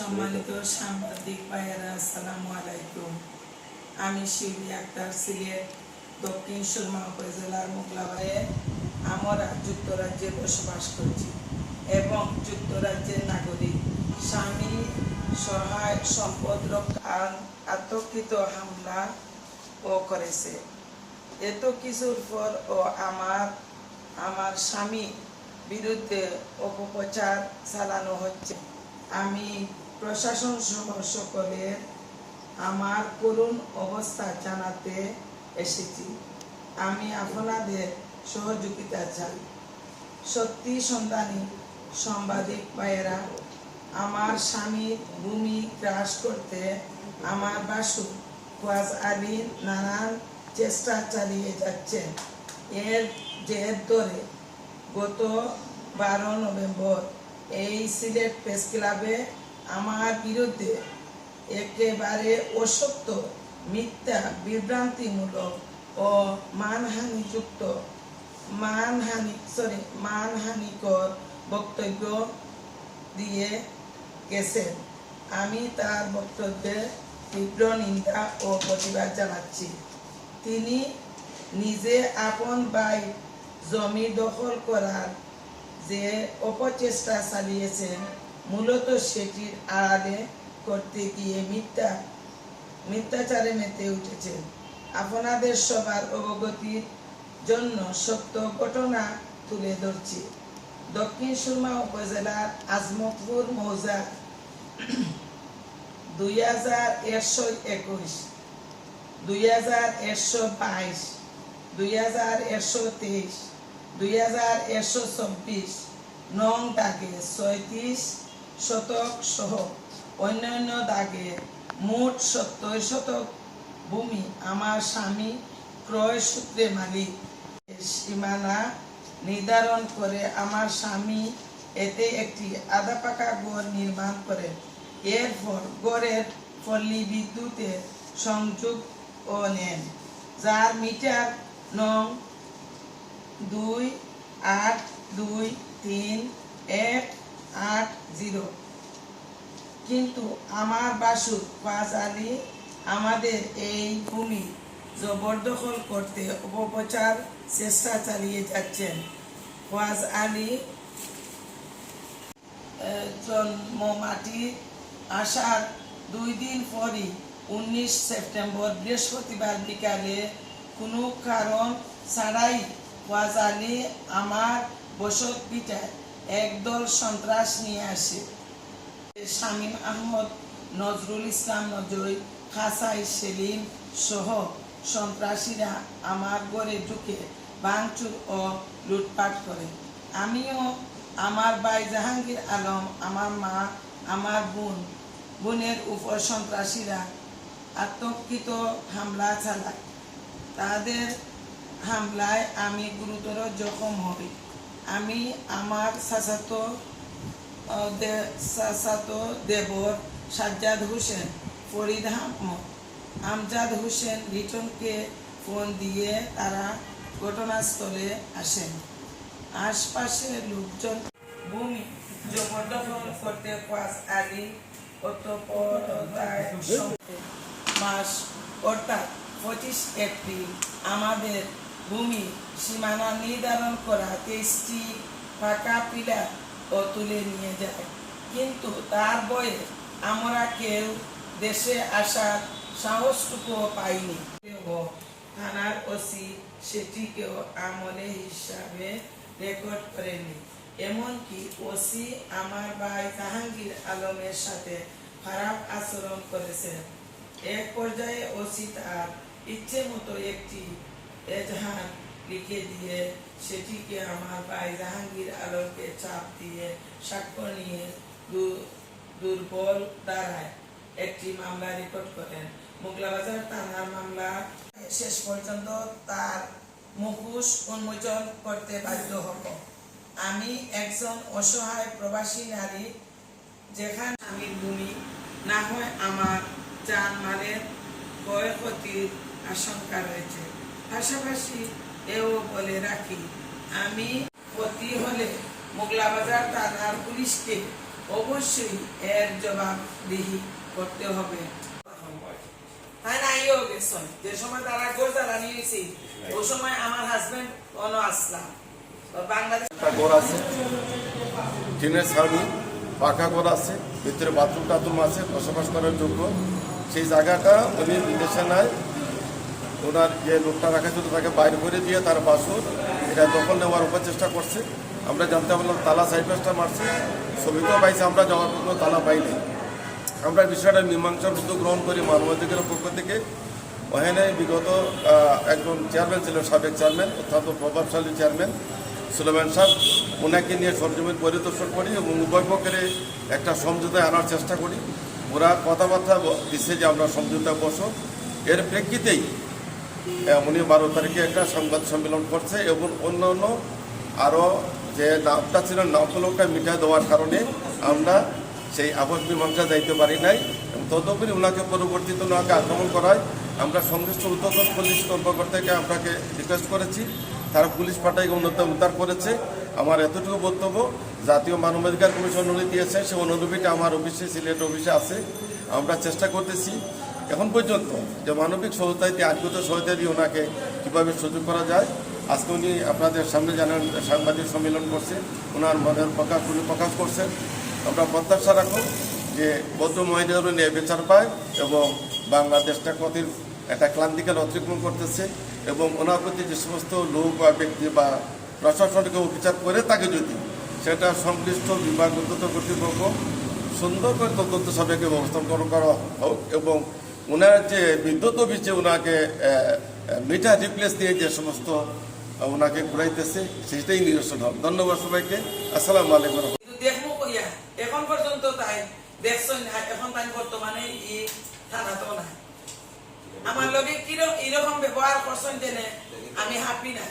সম্মানিত সাংবাদিক ভাইয়েরা, আসসালামু আলাইকুম। আমি শিবলি আক্তার সিলেট, দক্ষিণ সুরমা উপজেলার মোগলাবায়ে আমরা যুক্তরাজ্যে বসবাস করছি এবং যুক্তরাজ্যের নাগরিক। স্বামী সহায় সম্পদ রক্ষা আতঙ্কিত হামলা ও করেছে। এত কিছুর পর ও আমার আমার স্বামী বিরুদ্ধে অপপ্রচার চালানো হচ্ছে। আমি প্রশাসন সহ সকলের আমার করুণ অবস্থা জানাতে এসেছি। আমি আপনাদের সহযোগিতা চাই। সত্যি সন্ধানী সাংবাদিক পায়েরা আমার স্বামীর ভূমি গ্রাস করতে আমার বাসু ওয়াজ আলী নানান চেষ্টা চালিয়ে যাচ্ছেন। এর জের ধরে গত বারো নভেম্বর এই সিলেট প্রেস ক্লাবে আমার বিরুদ্ধে একেবারে অসত্য, মিথ্যা, বিভ্রান্তিমূলক ও মানহানিযুক্ত, মানহানি সরি মানহানিকর বক্তব্য দিয়ে গেছেন আমি তার বক্তব্যে তীব্র নিন্দা ও প্রতিবাদ জানাচ্ছি। তিনি নিজে আপন বাই জমি দখল করার যে অপচেষ্টা চালিয়েছেন মূলত সেটির আড়ালে করতে গিয়ে মিথ্যা, মিথ্যাচারে মেতে উঠেছে। আপনাদের সবার অবগতির জন্য সত্য ঘটনা তুলে ধরছি। দক্ষিণ সুরমা উপজেলার আজমতপুর মৌজা, দুই হাজার একশো একুশ, দুই হাজার একশো বাইশ, দুই হাজার একশো তেইশ, দুই হাজার একশো চব্বিশ, নং দাগে ছয়ত্রিশ শতক সহ অন্যান্য দাগে মোট সত্তর শতক ভূমি আমার স্বামী ক্রয় সূত্রে মালিক। সীমানা নির্ধারণ করে আমার স্বামী এতে একটি আধা পাকা ঘর নির্মাণ করেন। এরপর গড়ের পল্লী বিদ্যুতের সংযোগ ও নেন, যার মিটার নং দুই আট দুই তিন এক জিরো কিন্তু আমার বাসুর ফাজ আলী আমাদের এই ভূমি জবরদখল করতে অপপ্রচার চেষ্টা চালিয়ে যাচ্ছেন। ওয়াজ আলী আহ, জন্ম মাটি আসার দুই দিন পরই উনিশ সেপ্টেম্বর বৃহস্পতিবার বিকালে কোনো কারণ ছাড়াই ওয়াজ আলী আমার বসত পিঠায় একদল সন্ত্রাস নিয়ে আসে। শামীম আহমদ, নজরুল ইসলাম নজরুল, খাসাই সেলিম সহ সন্ত্রাসীরা আমার ঘরে ঢুকে ভাঙচুর ও লুটপাট করে। আমিও আমার ভাই জাহাঙ্গীর আলম, আমার মা, আমার বোন, বোনের উপর সন্ত্রাসীরা আতঙ্কিত হামলা চালায়। তাদের হামলায় আমি গুরুতর জখম হই। আমি আমার চাচাতো চাচাতো দেবর সাজ্জাদ হোসেন, ফরিদ আহমদ। আমজাদ হোসেন লিটনকে ফোন দিয়ে তারা ঘটনাস্থলে আসেন। আশপাশের লোকজন ভূমি জবরদখল করতে পাস আলী মাস, অর্থাৎ পঁচিশ এপ্রিল, আমাদের ভূমি, সীমানা নির্ধারণ করা তেইশটি ফাঁকা পিলার ও তুলে নিয়ে যায়। কিন্তু তার বয়ে আমরা কেউ দেশে আসার সাহসটুকুও পাইনি। থানার ওসি সেটিকেও আমলে হিসাবে রেকর্ড করেনি এমনকি ওসি আমার ভাই জাহাঙ্গীর আলমের সাথে খারাপ আচরণ করেছেন। এক পর্যায়ে ওসি তার ইচ্ছে মতো একটি এজাহার লিখে দিয়ে সেটিকে আমার ভাই জাহাঙ্গীর আলমকে চাপ দিয়ে সাক্ষ্য নিয়ে দুর্বল দ্বারায় একটি মামলা রেকর্ড করেন মোগলাবাজার থানার মামলা শেষ পর্যন্ত তার মুখোশ উন্মোচন করতে বাধ্য হব আমি একজন অসহায় প্রবাসী নারী যেখানে স্বামীর ভূমি না হয় আমার জানমালের ক্ষয়ক্ষতির আশঙ্কা রয়েছে পাশাপাশি এও বলে রাখি, আমি ক্ষতি হলে মোগলাবাজার থানার পুলিশকে অবশ্যই এর জবাবদিহি করতে হবে। তাই না ইও গেছেন যে সময় তারা গোল তারা নিয়েছি ওই সময় আমার হাজবেন্ড অন আসলাম। বাংলাদেশ ঘর আছে, টিনের ছাউনি আছে, ভিতরে বাথরুম টাথরুম আছে, বসবাস করার যোগ্য। সেই জায়গাটা উনি বিদেশে নাই ওনার যে লোকটা রাখা ছিল তাকে বাইর করে দিয়ে তার বাসর এটা দখল নেওয়ার উপর চেষ্টা করছে। আমরা জানতে পারলাম তালা সাইডটা মারছে ছবিতেও পাইছে, আমরা যাওয়ার কোনো তালা পাইনি আমরা বিষয়টা মীমাংসার উদ্যোগ গ্রহণ করি মানবাধিকারের পক্ষ থেকে। ওখানে বিগত একজন চেয়ারম্যান ছিলেন সাবেক চেয়ারম্যান, অত্যন্ত প্রভাবশালী চেয়ারম্যান সুলেমান সাহেব। ওনাকে নিয়ে সরজমিন পরিদর্শন করি এবং উভয় পক্ষের একটা সমঝোতায় আনার চেষ্টা করি। ওরা কথাবার্তা দিচ্ছে যে আমরা সমঝোতা বসো। এর প্রেক্ষিতেই উনি বারো তারিখে একটা সংবাদ সম্মেলন করছে এবং অন্যান্য আরও যে নামটা ছিল, নামগুলোকে মিটা দেওয়ার কারণে আমরা সেই আপস মীমাংসা যাইতে পারি নাই। তদুপরি ওনাকে পরবর্তীতে ওনাকে আক্রমণ করায় আমরা সংশ্লিষ্ট উদ্যোগন পুলিশ কর্মকর্তাকে আপনাকে রিকোয়েস্ট করেছি। তারা পুলিশ পাঠাই উন্নত উদ্ধার করেছে। আমার এতটুকু বক্তব্য, জাতীয় মানবাধিকার কমিশন অনুরোধ দিয়েছে সে অনুরোধীটা আমার অফিসে, সিলেট অফিসে আছে। আমরা চেষ্টা করতেছি। এখন পর্যন্ত যে মানবিক সহায়তায় আজগত সহায়তা দিয়ে ওনাকে কীভাবে সুযোগ করা যায়, আজকে উনি আপনাদের সামনে জানান সাংবাদিক সম্মেলন করছে, ওনার মনের প্রকাশ, উনি প্রকাশ করছেন। আমরা প্রত্যাশা রাখো যে বৌদ্ধ মহিলাদের নিয়ে বিচার পায় এবং বাংলাদেশটা কতির একটা ক্লান্তিকাল অতিক্রম করতেছে এবং ওনার প্রতি যে সমস্ত লোক বা ব্যক্তি বা প্রশাসনকে বিচার করে তাকে যদি সেটা সংশ্লিষ্ট বিভাগ কর্তৃপক্ষ সুন্দর করে তদন্ত সবাইকে ব্যবস্থাপন করা হোক এবং ওনার যে বিদ্যুৎ অফিসে ওনাকে মিটার রিপ্লেস দিয়ে যে সমস্ত ওনাকে ঘুরাইতেছে, সেটাই নিরসন হোক ধন্যবাদ সবাইকে। আসসালামু আলাইকুম। দেখব এখন পর্যন্ত তাই দেখছেন না, এখন তাই বর্তমানে ই থানাতেও নাই। আমার লগে কীরকম ব্যবহার করছেন জেনে আমি হাপি না